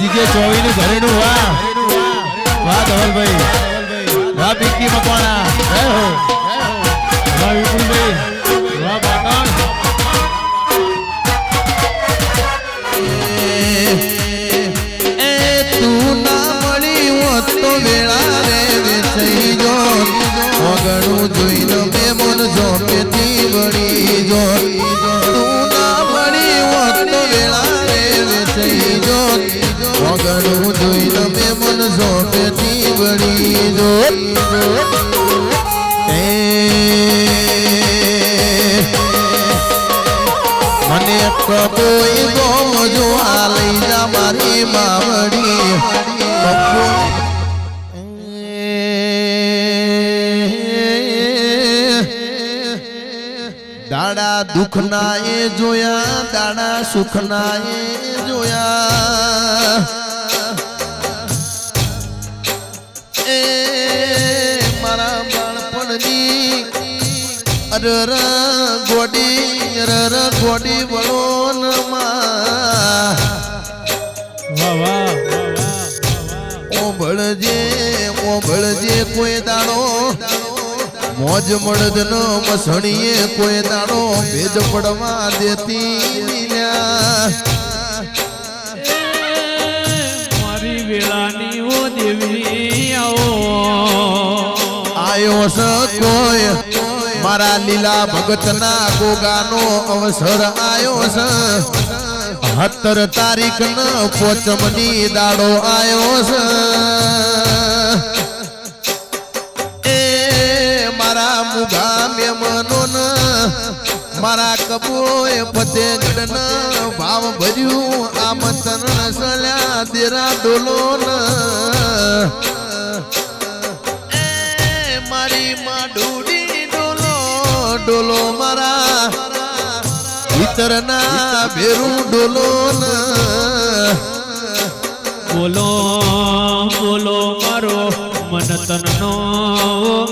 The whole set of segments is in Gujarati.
જીજે ચોવી નું ઘરેણું વાહ. વાહ ધવલભાઈ. વાહ બિક્કી મકવાણા. જય હો. રડું જોઈને તમે મન સોંપેથી વળી જો મને કબોઈ ગોમ જો આ લઈ જા મારી માવડી દાડા દુખના એ જોયા, દાડા સુખના એ જોયા. અરર ગોડી અરર ગોડી વાહ ઓભળજે ઓભળજે કોઈ દાડો મોજ મળદ નો મસણીએ કોઈ દાડો ભેદ પડવા દેતી મારી વેળાની ઓ દેવી આવો. આયો મારા લીલા ભગતના ગોગાનો અવસર આવ્યો છે. સત્તર તારીખ ન પોચમની દાડો આવ્યો છે. એ મારા મુગા મેમનો મારા કબોય ફતેગઢ ભાવ ભર્યું, આમંત્રણ સલ્યા દેરા ડોલો ન ભીતરના ભેરું ડોલો બોલો બોલો મારો મન તનનો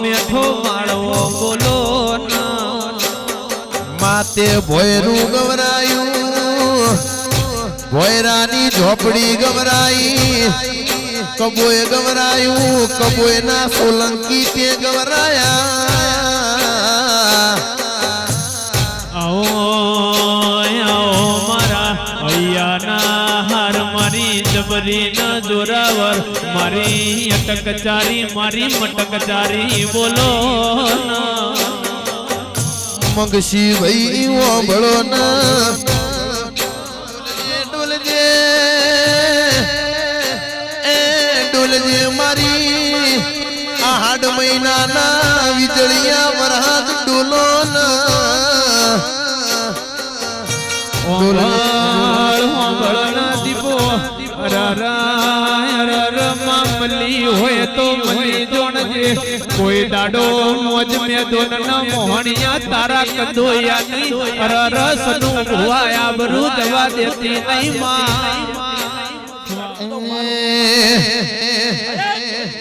મેઠો માળો બોલો માતે ભોયરું ગવરાયું ભોયરાની ઝોપડી ગવરાઈ. કબોય ગવરાયું કબોય ના સોલંકી તે ગવરાયા. મારી ન જોરાવર મારી અટક ચારી મારી મટક ચારી બોલો મગશી ભાઈ ઓબળો ના. ડોલજે એ ડોલજે મારી આ હાડ મહિનાના વીજળિયા વરહાદ ડોલો ના. મામલી હોય તો જોણજે. કોઈ દાડો મોજ મે દોન ન મોહણિયા તારા માં.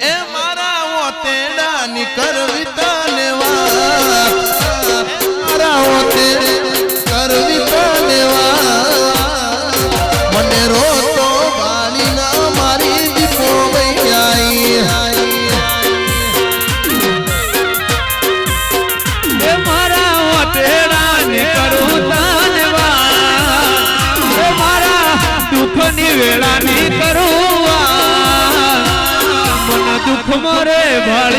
એ મારા ઓતેડાની કરવી તને વાત મારા ઓતે કરવી દુઃખની વેળાની કરું. મન દુઃખ મરે મારા